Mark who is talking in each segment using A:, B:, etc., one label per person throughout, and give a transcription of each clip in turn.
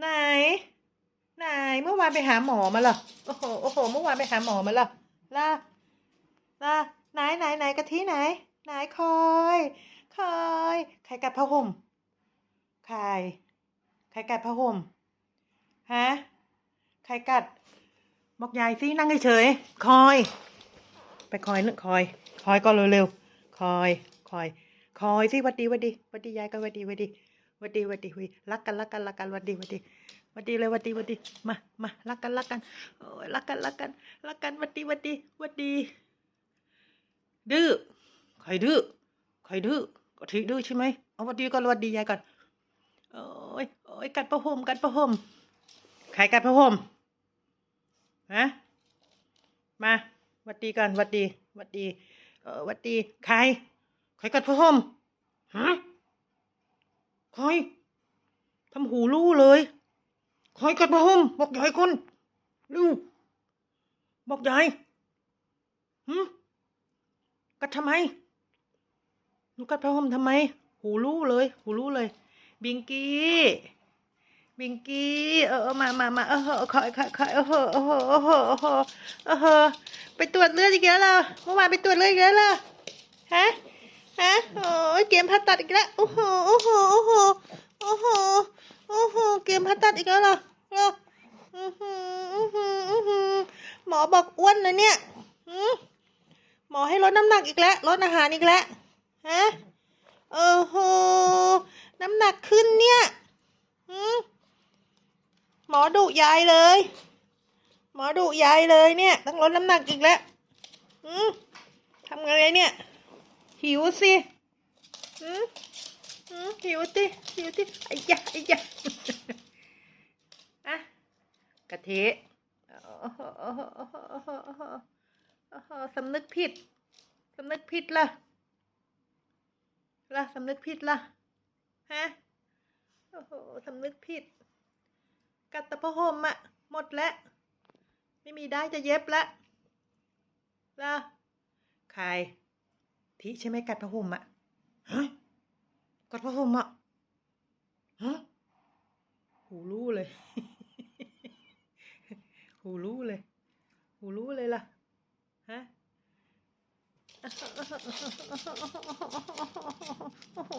A: ไหน ไหน เมื่อวานไปหาหมอมาเหรอ โอ้โห โอ้โห เมื่อวานไปหาหมอมาเหรอล่ะล่ะไหนไหนไหนกะทิไหน ไหนคอยคอยใครกัดผ้าห่มใครใครกัดผ้าห่มฮะใครกัด บอกยายสินั่งเฉยคอย ไปคอยนึกคอย คอยก็เร็วๆคอย คอย คอยสิวัดดีวัดดีวัดดียายก็วัดดีวัดดี วัดดีวัดดีหุยรักกันรักกันรักกันวัดดีวัดดีวัดดีเลยวัดดีวัดดีมามารักกันรักกันโอ้ยรักกันรักกันรักกันวัดดีวัดดีวัดดี ดื้อใครดื้อใครดื้อกะทิดื้อใช่ไหมเอาวัดดีก่อนวัดดียายก่อนโอ้ยโอ้ยกัดผ้าห่มกัดผ้าห่มใครกัดผ้าห่มฮะมาวัดดีกันวัดดีวัดดีเออวัดดีใครใครกัดผ้าห่มฮะ ใครทำหูลู่เลยใครกัดผ้าห่มบอกยายคนลูกบอกยายหืมกัดทำไมหนูกัดผ้าห่มทำไม หูลู่เลย หูลู่เลย บิงกี้บิงกี้เออมามามาเออคอยคอยคอยเออเออเออเออเออเออเออไปตรวจเลือดอีกแล้วเหรอเมื่อวานไปตรวจเลือดอีกแล้วเหรอฮะ ฮะโอ้ยเกมผ่าตัดอีกแล้วโอ้โหโอ้โหโอ้โหโอ้โหโอ้โหเกมผ่าตัดอีกแล้วเหรอเหรออือหืออือหืออือหือหมอบอกอ้วนนะเนี่ยหืมหมอให้ลดน้ำหนักอีกแล้วลดอาหารอีกแล้วฮะโอ้โหน้ำหนักขึ้นเนี่ยหืมหมอดุยายเลย หมอดุยายเลยเนี่ย ต้องลดน้ำหนักอีกแล้วหืมทำไงเนี่ย หิวสิหืมหืมหิวสิหิวสิไอ้ยะไอ้ยะอะกะทิโอ้โหโอ้โหโอ้โหโอ้โหโอ้โหโอ้โหสำนึกผิดสำนึกผิดละละสำนึกผิดละฮะโอ้โหสำนึกผิด กัดตะพะห่มอะหมดแล้ว ไม่มีได้จะเย็บแล้วล่ะใคร ทิใช่ไหมกัดผ้าห่มอะฮะกัดผ้าห่มอะฮะหูรู้เลย หูรู้เลย หูรู้เลยล่ะ ฮะโอ้โห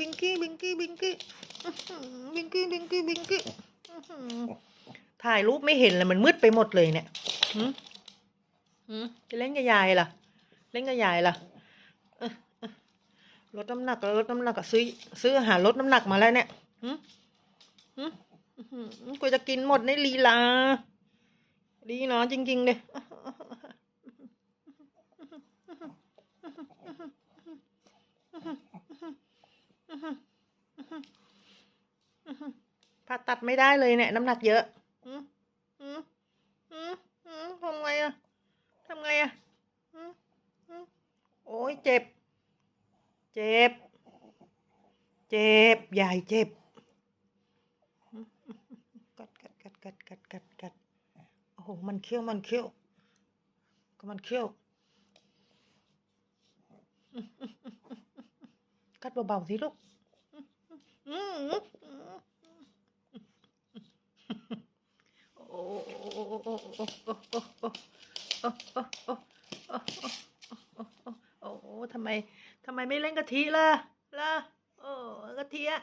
A: บิงกี้บิงกี้บิงกี้บิงกี้บิงกี้บิงกี้ถ่ายรูปไม่เห็นเลยมันมืดไปหมดเลยเนี่ยหืมหืมจะเล่นกับยายล่ะ เล่นกับยายล่ะ ลดน้ำหนักแล้วลดน้ำหนักซื้อซื้ออาหารลดน้ำหนักมาแล้วเนี่ยหืมหืมกูจะกินหมดในลีลาดีเนาะจริง ๆ เลยผ่าตัดไม่ได้เลยเนี่ย น้ำหนักเยอะอืมอืมอืมทำไงอะทำไงอะ โอ้ยเจ็บ เจ็บ เจ็บใหญ่เจ็บ กัดกัดกัดกัดกัดกัดกัดโอ้โห มันเคี้ยว มันเคี้ยว ก็มันเคี้ยว กัดเบาๆสิลูกอืมอืมอืมโอ้โอ้โอ้โอ้โอ้โอ้โอ้โอ้โอ้โอ้โอ้โอ้โอ้โอ้โอ้ ทำไมทำไมไม่เล่นกะทิล่ะล่ะโอ้กะทิอะ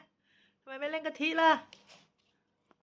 A: ทำไมไม่เล่นกะทิล่ะ